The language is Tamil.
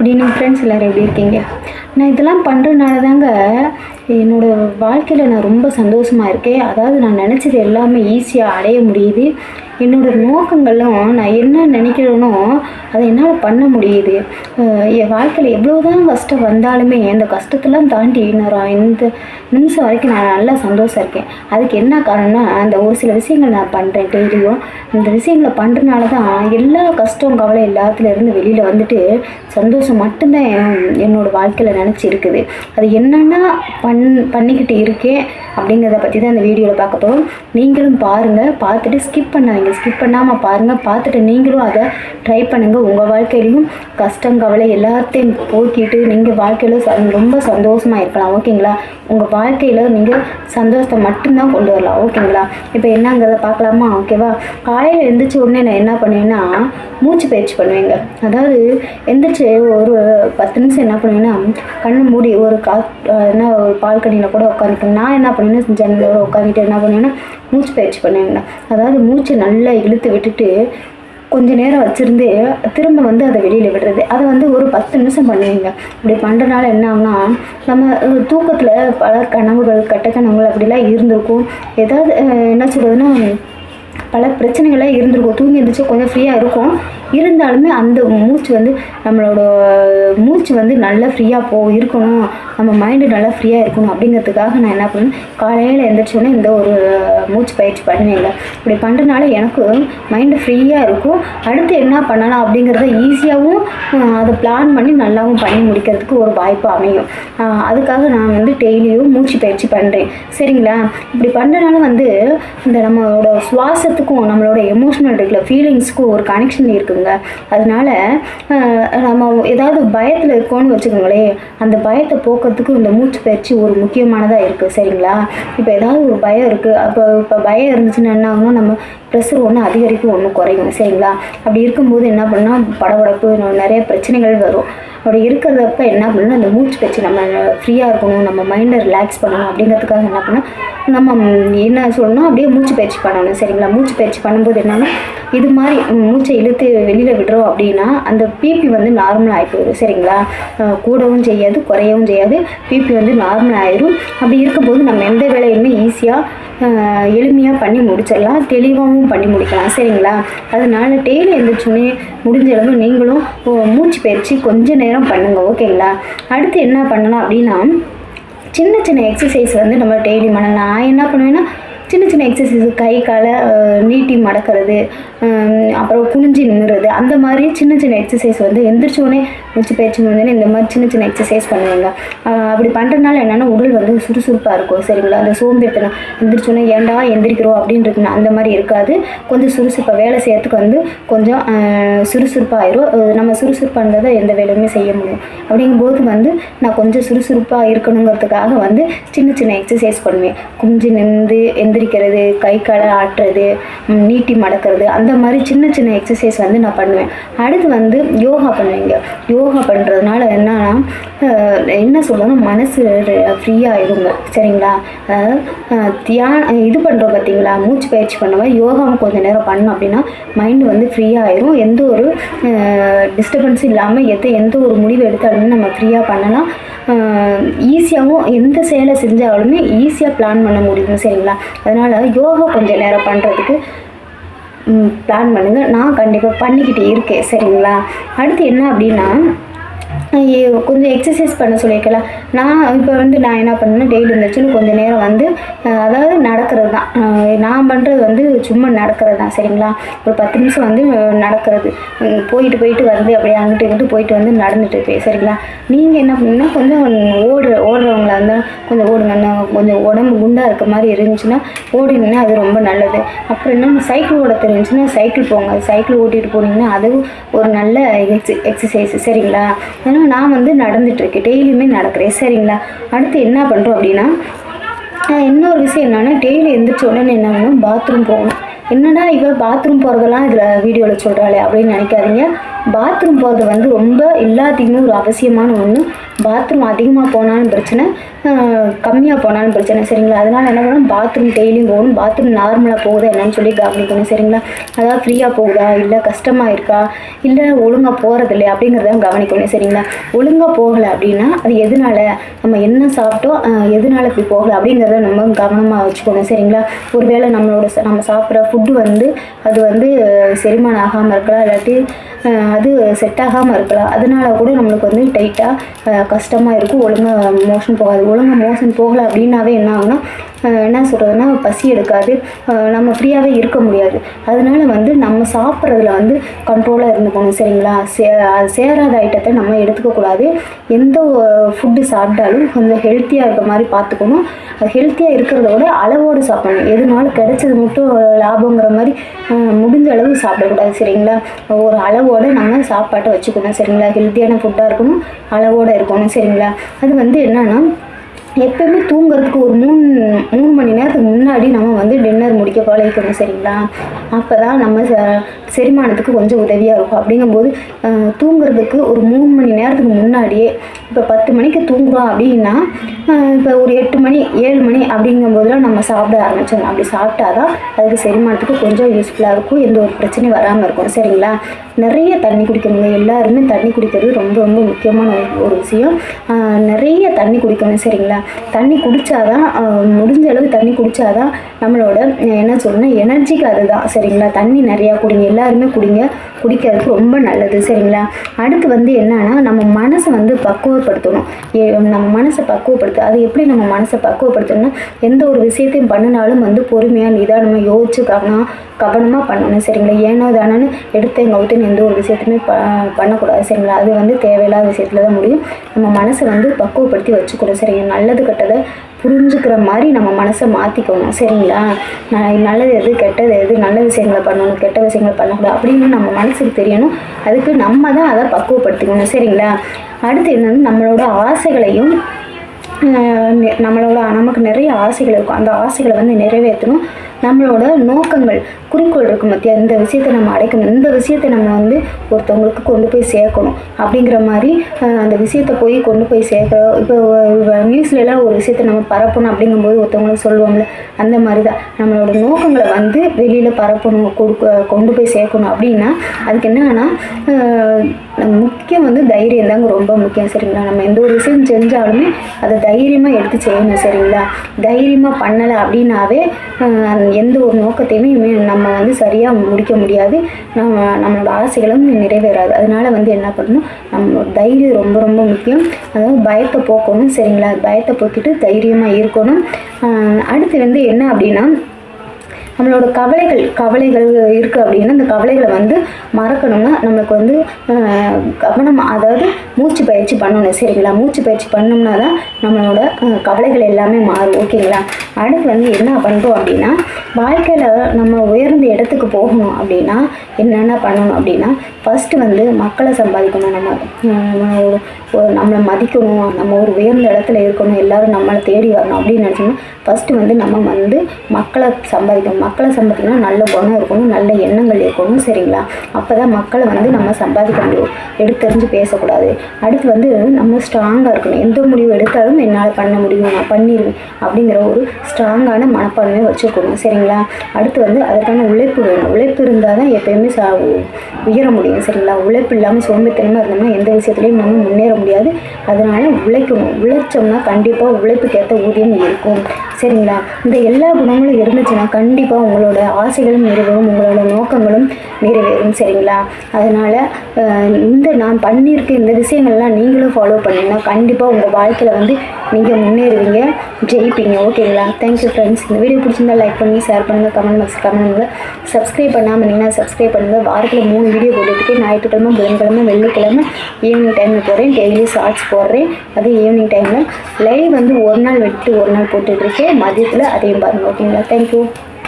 அப்படின்னு ஃப்ரெண்ட்ஸ் எல்லோரும் எப்படி இருக்கீங்க? நான் இதெல்லாம் பண்ணுறதுனால தாங்க என்னோடய வாழ்க்கையில் நான் ரொம்ப சந்தோஷமாக இருக்கேன். அதாவது நான் நினச்சது எல்லாமே ஈஸியாக அடைய முடியுது. என்னோடய நோக்கங்களும் நான் என்ன நினைக்கிறேனோ அதை என்னால் பண்ண முடியுது. என் வாழ்க்கையில் எவ்வளோ தான் கஷ்டம் வந்தாலுமே அந்த கஷ்டத்தெல்லாம் தாண்டி நான் இந்த நிமிஷம் வரைக்கும் நான் நல்லா சந்தோஷம் இருக்கேன். அதுக்கு என்ன காரணம்னா அந்த ஒரு சில விஷயங்கள் நான் பண்ணுறேன் டெய்லியும். இந்த விஷயங்களை பண்ணுறனால தான் எல்லா கஷ்டம் கவலை எல்லாத்துலேருந்து வெளியில் வந்துட்டு சந்தோஷம் மட்டும்தான் என்னோடய வாழ்க்கையில் நினச்சி இருக்குது. அது என்னென்னா பண் பண்ணிக்கிட்டு இருக்கேன் அப்படிங்கிறத பற்றி தான் இந்த வீடியோவில் பார்க்க போகிறோம் நீங்களும் பாருங்கள் பார்த்துட்டு ஸ்கிப் பண்ணாதீங்க. ஸ்கிப் பண்ணாமல் பாருங்கள் பார்த்துட்டு நீங்களும் அதை ட்ரை பண்ணுங்கள் உங்கள் வாழ்க்கையிலையும் கஷ்டம் கவலை எல்லாத்தையும் போக்கிட்டு நீங்கள் வாழ்க்கையில் ச ரொம்ப சந்தோஷமாக இருக்கலாம். ஓகேங்களா? உங்கள் வாழ்க்கையில் நீங்கள் சந்தோஷத்தை மட்டும்தான் கொண்டு வரலாம். ஓகேங்களா? இப்போ என்னங்கிறத பார்க்கலாமா? ஓகேவா காலையில் எழுந்திரிச்ச உடனே நான் என்ன பண்ணுவேன்னா மூச்சு பயிற்சி பண்ணுவேங்க. அதாவது எந்திரிச்சு ஒரு பத்து நிமிஷம் என்ன பண்ணுவேன்னா கண்ணு மூடி ஒரு கா என்ன ஒரு பால்கனியில் கூட உட்காந்துப்பேன். நான் என்ன பண்ணுவேன்னா ஜன்னலோட உட்காந்துட்டு என்ன பண்ணுவேன்னா மூச்சு பயிற்சி பண்ணுவேங்க. அதாவது மூச்சு நல்லா இழுத்து விட்டுட்டு கொஞ்ச நேரம் வச்சுருந்து திரும்ப வந்து அதை வெளியில் விடுறது. அதை வந்து ஒரு பத்து நிமிஷம் பண்ணுவீங்க. இப்படி பண்ணுறனால என்ன ஆகுனா நம்ம தூக்கத்தில் பல கனவுகள் கட்ட கனவுகள் அப்படிலாம் இருந்திருக்கும். ஏதாவது என்ன சொல்கிறதுன்னா பல பிரச்சனைகளாக இருந்திருக்கும். தூங்கி இருந்துச்சு கொஞ்சம் ஃப்ரீயாக இருக்கும். இருந்தாலுமே அந்த மூச்சு வந்து நம்மளோட மூச்சு வந்து நல்லா ஃப்ரீயாக போ இருக்கணும். நம்ம மைண்டு நல்லா ஃப்ரீயாக இருக்கணும் அப்படிங்கிறதுக்காக நான் என்ன பண்ணுவேன்? காலையில் எழுந்திரிச்சோன்னே இந்த ஒரு மூச்சு பயிற்சி பண்ணுவேங்க. இப்படி பண்ணுறனால எனக்கு மைண்டு ஃப்ரீயாக இருக்கும். அடுத்து என்ன பண்ணலாம் அப்படிங்கிறத ஈஸியாகவும் அதை பிளான் பண்ணி நல்லாவும் பண்ணி முடிக்கிறதுக்கு ஒரு வாய்ப்பு அமையும். அதுக்காக நான் வந்து டெய்லியும் மூச்சு பயிற்சி பண்ணுறேன் சரிங்களா? இப்படி பண்ணுறனால வந்து இந்த நம்மளோட சுவாசத்துக்கும் நம்மளோட எமோஷ்னல் இருக்குல்ல ஃபீலிங்ஸ்க்கும் ஒரு கனெக்ஷன் இருக்குங்க. அதனால நம்ம ஏதாவது பயத்தில் இருக்கோம்னு வச்சுக்கோங்களேன் அந்த பயத்தை போக்குறதுக்கு இந்த மூச்சு பயிற்சி ஒரு முக்கியமானதாக இருக்குது சரிங்களா? இப்போ ஏதாவது ஒரு பயம் இருக்குது அப்போ இப்போ பயம் இருந்துச்சுன்னா என்ன ஆகணும் நம்ம ப்ரெஷர் ஒன்று அதிகரிக்கும் ஒன்று குறையும். சரிங்களா? அப்படி இருக்கும்போது என்ன பண்ணால் படபடப்பு நிறைய பிரச்சனைகள் வரும். அப்படி இருக்கிறதப்ப என்ன பண்ணணும் அந்த மூச்சு பயிற்சி நம்ம ஃப்ரீயாக இருக்கணும் நம்ம மைண்டை ரிலாக்ஸ் பண்ணணும் அப்படிங்கிறதுக்காக என்ன பண்ணணும் நம்ம என்ன சொல்லணும் அப்படியே மூச்சு பயிற்சி பண்ணணும். சரிங்களா? மூச்சு பயிற்சி பண்ணும்போது என்னென்னா இது மாதிரி மூச்சை இழுத்து வெளியில் விடுறோம் அப்படின்னா அந்த பிபி வந்து நார்மல் ஆகி போயிடும். சரிங்களா? கூடவும் செய்யாது குறையவும் செய்யாது. பிபி வந்து நார்மல் ஆயிரும். அப்படி இருக்கும்போது நம்ம எந்த வேலையுமே ஈஸியாக எளிமையாக பண்ணி முடிச்சிடலாம். தெளிவாகவும் பண்ணி முடிக்கலாம் சரிங்களா? அதனால டெய்லி எழுந்திரிச்சோன்னே முடிஞ்ச அளவு நீங்களும் ஓ, மூச்சு பயிற்சி கொஞ்ச நேரம் பண்ணுங்கள் ஓகேங்களா? அடுத்து என்ன பண்ணலாம் அப்படின்னா சின்ன சின்ன எக்ஸசைஸ் வந்து நம்ம டெய்லி பண்ணலாம். நான் என்ன பண்ணுவேன்னா சின்ன சின்ன எக்ஸசைஸ் கை காலை நீட்டி மடக்கிறது அப்புறம் குனிஞ்சு நின்றுறது அந்த மாதிரி சின்ன சின்ன எக்ஸசைஸ் வந்து எந்திரிச்சோடனே மூச்சு பயிற்சி முடிஞ்சோடனே இந்த மாதிரி சின்ன சின்ன எக்ஸசைஸ் பண்ணுவீங்க. அப்படி பண்ணுறதுனால என்னென்னா உடல் வந்து சுறுசுறுப்பாக இருக்கும். சரிங்களா? அந்த சோம்பேறித்தனம் எந்திரிச்சோடனே ஏன்டா எந்திரிக்கிறோம்? அப்படின்னு இருக்குன்னா அந்த மாதிரி இருக்காது. கொஞ்சம் சுறுசுறுப்பாக வேலை செய்யறதுக்கு வந்து கொஞ்சம் சுறுசுறுப்பாயிரும் நம்ம சுறுசுறுப்பாக இருந்தால் தான் எந்த வேலையுமே செய்ய முடியும். அப்படிங்கும்போது வந்து நான் கொஞ்சம் சுறுசுறுப்பாக இருக்கணுங்கிறதுக்காக வந்து சின்ன சின்ன எக்ஸசைஸ் பண்ணுவேன். குஞ்சு நின்று எந்த எந்திரிக்கிறது கை காலை ஆட்டுறது நீட்டி மடக்கிறது அந்த மாதிரி சின்ன சின்ன எக்ஸசைஸ் வந்து நான் பண்ணுவேன். அடுத்து வந்து யோகா பண்ணுவேங்க. யோகா பண்ணுறதுனால என்னன்னா என்ன சொல்லணும் மனசு ஃப்ரீயாகிடுங்க சரிங்களா? தியான இது பண்ணுறோம் பார்த்தீங்களா மூச்சு பயிற்சி பண்ணுவோம் யோகாவும் கொஞ்சம் நேரம் பண்ணோம் அப்படின்னா மைண்டு வந்து ஃப்ரீயாக ஆயிரும். எந்த ஒரு டிஸ்டர்பன்ஸும் இல்லாமல் எது எந்த ஒரு முடிவு எடுத்தாலுமே நம்ம ஃப்ரீயாக பண்ணலாம். ஈஸியாகவும் எந்த செயலை செஞ்சாலுமே ஈஸியாக பிளான் பண்ண முடியும். சரிங்களா? அதனால் யோகா கொஞ்சம் நேரம் பண்ணுறதுக்கு பிளான் பண்ணுங்கள் நான் கண்டிப்பாக பண்ணிக்கிட்டு இருக்கேன். சரிங்களா? அடுத்து என்ன அப்படின்னா கொஞ்சம் எக்ஸசைஸ் பண்ண சொல்லியிருக்கலாம் நான் இப்போ வந்து நான் என்ன பண்ணேன்னா டெய்லி இருந்துச்சுன்னு கொஞ்சம் நேரம் வந்து அதாவது நடக்கிறது தான். நான் பண்ணுறது வந்து சும்மா நடக்கிறது தான் சரிங்களா? ஒரு பத்து நிமிஷம் வந்து நடக்கிறது. போயிட்டு போயிட்டு வந்து அப்படியே அங்கிட்டு இங்கிட்டு போயிட்டு வந்து நடந்துட்டு இருப்பேன் சரிங்களா? நீங்கள் என்ன பண்ணுன்னா கொஞ்சம் ஓடுற ஓடுறவங்களா இருந்தால் கொஞ்சம் ஓடுங்க. கொஞ்சம் உடம்பு குண்டாக இருக்க மாதிரி இருந்துச்சுன்னா ஓடினீங்கன்னா அது ரொம்ப நல்லது. அப்புறம் என்ன சைக்கிள் ஓட தெரிஞ்சுன்னா சைக்கிள் போங்க. சைக்கிள் ஓட்டிகிட்டு போனீங்கன்னா அதுவும் ஒரு நல்ல எக்ஸி எக்ஸசைஸ் சரிங்களா? ஏன்னா நான் வந்து நடந்துட்டுருக்கேன். டெய்லியுமே நடக்கிறேன். சரிங்களா? அடுத்து என்ன பண்ணுறோம் அப்படின்னா இன்னொரு விஷயம் என்னென்னா டெய்லி எழுந்திரிச்ச உடனே என்ன பண்ணணும்? பாத்ரூம் போகணும். என்னடா இவள் பாத்ரூம் போகிறதெல்லாம் இதில் வீடியோவில் சொல்கிறாளே அப்படின்னு நினைக்காதீங்க. பாத்ரூம் போகிறது வந்து ரொம்ப எல்லாத்தையுமே ஒரு அவசியமான ஒன்று பாத்ரூம் அதிகமாக போனாலும் பிரச்சனை கம்மியாக போனாலும் பிரச்சனை சரிங்களா? அதனால் என்ன பண்ணணும்? பாத்ரூம் டெய்லியும் போகணும். பாத்ரூம் நார்மலாக போகுதா என்னன்னு சொல்லி கவனிக்கணும் சரிங்களா? அதாவது ஃப்ரீயாக போகுதா? இல்லை கஷ்டமாக இருக்கா? இல்லை ஒழுங்காக போகிறது இல்லையா அப்படிங்கிறத கவனிக்கணும் சரிங்களா? ஒழுங்காக போகலை அப்படின்னா அது எதனால நம்ம என்ன சாப்பிட்டோம் எதனால் எதனால இப்படி போகலை அப்படிங்கிறத நம்ம கவனமாக வச்சுக்கணும் சரிங்களா? ஒருவேளை நம்மளோட ச- நம்ம சாப்பிட்ற ஃபுட்டு வந்து அது வந்து செரிமானம் ஆகாமல் இருக்கலாம் இல்லாட்டி அது செட் ஆகாமல் இருக்கலாம். அதனால கூட நம்மளுக்கு வந்து டைட்டாக கஷ்டமாக இருக்கும் ஒழுங்காக மோஷன் போகாது. ஒழுங்காக மோஷன் போகலை அப்படின்னாவே என்ன ஆகுனா என்ன சொல்கிறதுனா பசி எடுக்காது. நம்ம ஃப்ரீயாகவே இருக்க முடியாது. அதனால வந்து நம்ம சாப்பிட்றதுல வந்து கண்ட்ரோலாக இருந்துக்கணும் சரிங்களா? சே அது சேராத ஐட்டத்தை நம்ம எடுத்துக்கக்கூடாது எந்த ஃபுட்டு சாப்பிட்டாலும் கொஞ்சம் ஹெல்த்தியாக இருக்க மாதிரி பார்த்துக்கணும். அது ஹெல்த்தியாக இருக்கிறத விட அளவோடு சாப்பிடணும். எதுனாலும் கிடைச்சது மட்டும் லாபங்கிற மாதிரி முடிஞ்ச அளவு சாப்பிடக்கூடாது சரிங்களா? ஒரு அளவோடு நம்ம சாப்பாட்டை வச்சுக்கணும் சரிங்களா? ஹெல்த்தியான ஃபுட்டாக இருக்கணும் அளவோடு இருக்கணும். சரிங்களா? அது வந்து என்னன்னா எப்பயுமே தூங்குறதுக்கு ஒரு மூணு மூணு மணி நேரத்துக்கு முன்னாடி நம்ம வந்து டின்னர் முடிக்க பழகிக்கணும் சரிங்களா? அப்போ தான் நம்ம ச- செரிமானத்துக்கு கொஞ்சம் உதவியாக இருக்கும். அப்படிங்கும்போது தூங்குறதுக்கு ஒரு மூணு மணி நேரத்துக்கு முன்னாடியே இப்போ பத்து மணிக்கு தூங்குறோம் அப்படின்னா இப்போ ஒரு எட்டு மணி ஏழு மணி அப்படிங்கும்போதெல்லாம் நம்ம சாப்பிட ஆரம்பிச்சோம் அப்படி சாப்பிட்டா தான் அதுக்கு செரிமானத்துக்கு கொஞ்சம் யூஸ்ஃபுல்லாக இருக்கும். எந்த ஒரு பிரச்சனையும் வராமல் இருக்கும். சரிங்களா? நிறைய தண்ணி குடிக்கணுங்க. எல்லாருமே தண்ணி குடிக்கிறது ரொம்ப ரொம்ப முக்கியமான ஒரு- ஒரு விஷயம். நிறைய தண்ணி குடிக்கணும். சரிங்களா? தண்ணி குடித்தாதான் முடிஞ்ச அளவு தண்ணி குடித்தாதான் நம்மளோட என்ன சொல்லணும்னா எனர்ஜிக்கு அதுதான் சரிங்களா? தண்ணி நிறையா குடிங்க. எல்லாருமே குடிங்க. குடிக்கிறதுக்கு ரொம்ப நல்லது. சரிங்களா? அடுத்து வந்து என்னன்னா நம்ம மனசை வந்து பக்குவப்படுத்தணும். ஏ- நம்ம மனசை பக்குவப்படுத்த அது எப்படி நம்ம மனசை பக்குவப்படுத்தணும்னா எந்த ஒரு விஷயத்தையும் பண்ணினாலும் வந்து பொறுமையாக நிதானமாக யோசிச்சு கவனம் கவனமாக பண்ணணும். சரிங்களா? ஏனோ தானோன்னு எடுத்து எங்கள் அவுட்டுன்னு எந்த ஒரு விஷயத்தையுமே ப பண்ணக்கூடாது. சரிங்களா? அது வந்து தேவையில்லாத விஷயத்துல தான் முடியும். நம்ம மனசை வந்து பக்குவப்படுத்தி வச்சுக்கணும். சரிங்க? நல்லது கெட்டதை புரிஞ்சுக்கிற மாதிரி நம்ம மனசை மாற்றிக்கணும் சரிங்களா? நான் நல்லது எது கெட்டது எது நல்ல விஷயங்களை பண்ணணும் கெட்ட விஷயங்களை பண்ணக்கூடாது அப்படின்னு நம்ம மனசுக்கு தெரியணும். அதுக்கு நம்ம தான் அதை பக்குவப்படுத்திக்கணும். சரிங்களா? அடுத்து என்னன்னா நம்மளோட ஆசைகளையும் நம்மளோட நமக்கு நிறைய ஆசைகள் இருக்கும். அந்த ஆசைகளை வந்து நிறைவேற்றணும். நம்மளோட நோக்கங்கள் குறிக்கோள் இருக்கும் மத்தியா இந்த விஷயத்தை நம்ம அடைக்கணும். இந்த விஷயத்தை நம்ம வந்து ஒருத்தவங்களுக்கு கொண்டு போய் சேர்க்கணும். அப்படிங்கிற மாதிரி அந்த விஷயத்தை போய் கொண்டு போய் சேர்க்குறோம் இப்போ நியூஸ்லலாம் ஒரு விஷயத்தை நம்ம பரப்பணும் அப்படிங்கும்போது ஒருத்தவங்களுக்கு சொல்லுவோம்ல அந்த மாதிரி தான் நம்மளோட நோக்கங்களை வந்து வெளியில் பரப்பணும் கொடுக்க கொண்டு போய் சேர்க்கணும். அப்படின்னா அதுக்கு என்னன்னா முக்கியம் வந்து தைரியம் தாங்க ரொம்ப முக்கியம் சரிங்களா? நம்ம எந்த ஒரு விஷயம் செஞ்சாலுமே அதை தைரியமாக எடுத்து செய்யணும் சரிங்களா? தைரியமாக பண்ணலை அப்படின்னாவே எந்த ஒரு நோக்கத்தையுமே நம்ம வந்து சரியாக முடிக்க முடியாது. நம்ம நம்மளோட ஆசைகளும் நிறைவேறாது. அதனால வந்து என்ன பண்ணணும்? நம்ம தைரியம் ரொம்ப ரொம்ப முக்கியம். அதாவது பயத்தை போக்கணும் சரிங்களா? பயத்தை போக்கிட்டு தைரியமாக இருக்கணும். அடுத்து வந்து என்ன அப்படின்னா நம்மளோட கவலைகள் கவலைகள் இருக்குது அப்படின்னா அந்த கவலைகளை வந்து மறக்கணும்னா நம்மளுக்கு வந்து கவனம் அதாவது மூச்சு பயிற்சி பண்ணணும் சரிங்களா? மூச்சு பயிற்சி பண்ணோம்னா தான் நம்மளோட கவலைகள் எல்லாமே மாறும் ஓகேங்களா? அடுத்து வந்து என்ன பண்ணுறோம் அப்படின்னா வாழ்க்கையில் நம்ம உயர்ந்த இடத்துக்கு போகணும் அப்படின்னா என்னென்ன பண்ணணும் அப்படின்னா ஃபஸ்ட்டு வந்து மக்களை சம்பாதிக்கணும். நம்ம ஒரு- நம்மளை மதிக்கணும் நம்ம ஒரு உயர்ந்த இடத்துல இருக்கணும் எல்லோரும் நம்மளை தேடி வரணும் அப்படின்னு நினச்சோம்னா ஃபஸ்ட்டு வந்து நம்ம வந்து மக்களை சம்பாதிக்கணும். மக்களை சம்பாதிக்கணும்னா நல்ல குணம் இருக்கணும் நல்ல எண்ணங்கள் இருக்கணும் சரிங்களா? அப்போ தான் மக்களை வந்து நம்ம சம்பாதிக்க முடியும். எடுத்தறிஞ்சு பேசக்கூடாது. அடுத்து வந்து நம்ம ஸ்ட்ராங்காக இருக்கணும். எந்த முடிவு எடுத்தாலும் என்னால் பண்ண முடியும் நான் பண்ணிடுவேன் அப்படிங்கிற ஒரு ஸ்ட்ராங்கான மனப்பான்மையை வச்சுருக்கணும் சரிங்களா? அடுத்து வந்து அதற்கான உழைப்பு வேணும். உழைப்பு இருந்தால் தான் எப்போயுமே சா உயர முடியும் சரிங்களா? உழைப்பு இல்லாமல் சோம்பேறித்தனமாக இருந்தோம்னா எந்த விஷயத்துலையும் நம்ம முன்னேற முடியாது. அதனால் உழைக்கணும். உழைச்சோம்னா கண்டிப்பாக உழைப்புக்கேற்ற ஊதியம் இருக்கும். சரிங்களா? இந்த எல்லா குணங்களும் இருந்துச்சுன்னா கண்டிப்பாக உங்களோட ஆசைகளும் நிறைவேறும் உங்களோட நோக்கங்களும் நிறைவேறும் சரிங்களா? அதனால் இந்த நான் பண்ணியிருக்க இந்த விஷயங்கள்லாம் நீங்களும் ஃபாலோ பண்ணீங்கன்னா கண்டிப்பாக உங்கள் வாழ்க்கையில் வந்து நீங்கள் முன்னேறுவீங்க ஜெயிப்பீங்க. ஓகேங்களா? தேங்க்யூ ஃப்ரெண்ட்ஸ் இந்த வீடியோ பிடிச்சிருந்தா லைக் பண்ணி ஷேர் பண்ணுங்கள் கமெண்ட் பாக்ஸ் கமெண்ட் பண்ணுங்கள் சப்ஸ்கிரைப் பண்ணாமல் நீங்கள் சப்ஸ்கிரைப் பண்ணுங்கள் வாரத்தில் மூணு வீடியோ போட்டுட்டு ஞாயிற்றுக்கிழமை புதன்கிழமை வெள்ளிக்கிழமை ஈவினிங் டைமில் போடுறேன் டெய்லி ஷார்ட்ஸ் போடுறேன். அது ஈவினிங் டைமில் லைவ் வந்து ஒரு நாள் விட்டு ஒரு நாள் போட்டுட்ருக்கேன் மதியத்தில் அதையும் பாருங்கள் ஓகேங்களா தேங்க்யூ